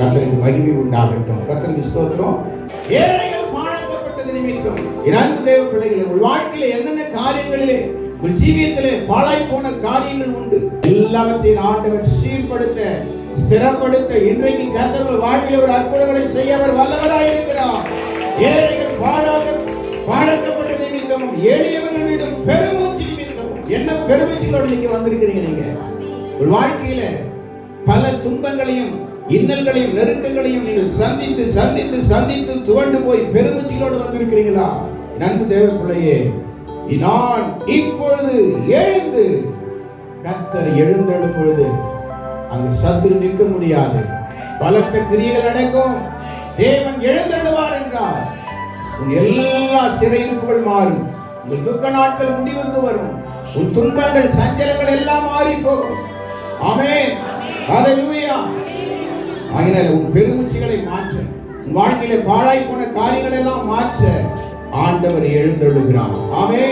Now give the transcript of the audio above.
கத்தருக்கு மகிமை உண்டாகட்டும். கத்தருக்கு ஸ்தோத்திரம். ஏழைகள் பாழாக்கப்பட்டது நிமித்தம் என் தேவ பிள்ளைகளை உங்கள் வாழ்க்கையில என்னென்ன காரியங்களிலே உங்கள் ஜீவியத்திலே பாழாய் போன காரியங்கள் உண்டு. எல்லாவற்றையும் ஆண்டவர் சீர்படுத்த ஸ்திரப்படுத்த இன்றைக்கு கத்தர்கள் வாழ்க்கையில் ஒரு அற்புதங்களை செய்ய அவர் வல்லவராய் இருக்கிறார். ஏழைகள் பாழாக பாழாக்கப்பட்ட நிமித்தமும் ஏழையவர்கள் மீண்டும் பெருமூச்சு நிமித்தமும் என்ன பெருமூச்சிகளோடு நீங்க வந்திருக்கிறீங்க நீங்க? உங்கள் வாழ்க்கையில பல துன்பங்களையும் இன்னல்களையும் நெருக்கங்களையும் நீங்கள் சந்தித்து சந்தித்து சந்தித்து துவண்டு போய் பெருமூச்சிகளோடு வந்திருக்கிறீங்களா நன்கு தேவ பிள்ளையே நான் இப்பொழுது எழுந்து கர்த்தர் எழுந்தெழும் பொழுது அங்கு சத்துரு நிற்க முடியாது. பலத்த கிரியைகள் நடக்கும் தேவன் எழுந்தெழுவார் என்றார். உன் எல்லா சிறையிருப்புகள் மாறும். உங்கள் துக்க நாட்கள் முடிவுக்கு வரும். உன் துன்பங்கள் சஞ்சலங்கள் எல்லாம் மாறி போகும் ஆமென். ஹalleluya ஆகினால உன் பெருமூச்சுகளை மாற்ற உன் வாழ்க்கையில பாழாய் போன காரியங்கள் எல்லாம் மாற்ற ஆண்டவர் எழுந்தெழுகிறார் ஆமே